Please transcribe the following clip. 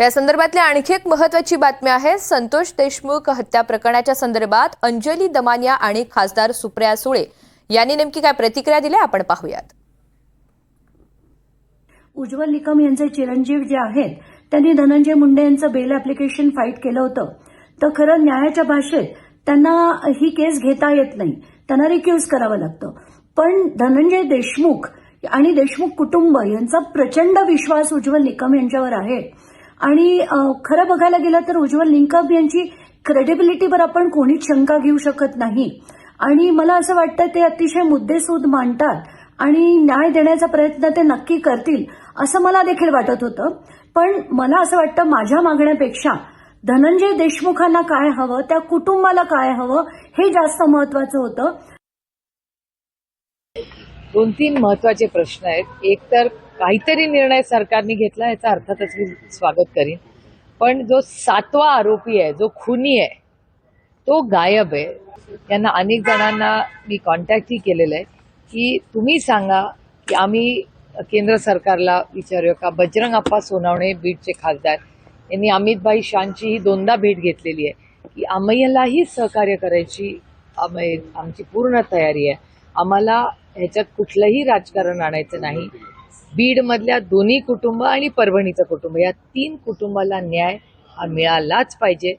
या संदर्भातली आणखी एक महत्वाची बातमी आहे संतोष देशमुख हत्या प्रकरणाच्या संदर्भात अंजली दमानिया आणि खासदार सुप्रिया सुळे यांनी नेमकी काय प्रतिक्रिया दिल्या आपण पाहूयात. उज्ज्वल निकम यांचे चिरंजीव जे आहेत त्यांनी धनंजय मुंडे यांचं बेल ऍप्लिकेशन फाईट केलं होतं. तर खरं न्यायाच्या भाषेत त्यांना ही केस घेता येत नाही. त्यांना रिक्यूज करावं लागतं. पण धनंजय देशमुख आणि देशमुख कुटुंब यांचा प्रचंड विश्वास उज्ज्वल निकम यांच्यावर आहे. आणि खरं बघायला गेलं तर उज्ज्वल निकम यांची क्रेडिबिलिटीवर आपण कोणीच शंका घेऊ शकत नाही. आणि मला असं वाटतं ते अतिशय मुद्देसूद मांडतात आणि न्याय देण्याचा प्रयत्न ते नक्की करतील असं मला देखील वाटत होतं. पण मला असं वाटतं माझ्या मागण्यापेक्षा धनंजय देशमुखांना काय हवं त्या कुटुंबाला काय हवं हे जास्त महत्वाचं होतं. दोन तीन महत्त्वाचे प्रश्न आहेत. एक तर काहीतरी निर्णय सरकारने घेतला याचा अर्थातच मी स्वागत करीन. पण जो सातवा आरोपी आहे जो खुनी आहे तो गायब आहे. त्यांना अनेक जणांना मी कॉन्टॅक्टही केलेलं आहे की तुम्ही सांगा की आम्ही केंद्र सरकारला विचारूया का? बजरंग अप्पा सोनावणे बीडचे खासदार. यांनी अमितभाई शांची ही दोनदा भेट घेतलेली आहे की आम्हालाही सहकार्य करायची आमची पूर्ण तयारी आहे. आम्हाला ह्याच्यात कुठलंही राजकारण आणायचं नाही. बीडमधल्या दोन्ही कुटुंब आणि परभणीचं कुटुंब. या तीन कुटुंबाला न्याय हा मिळालाच पाहिजे.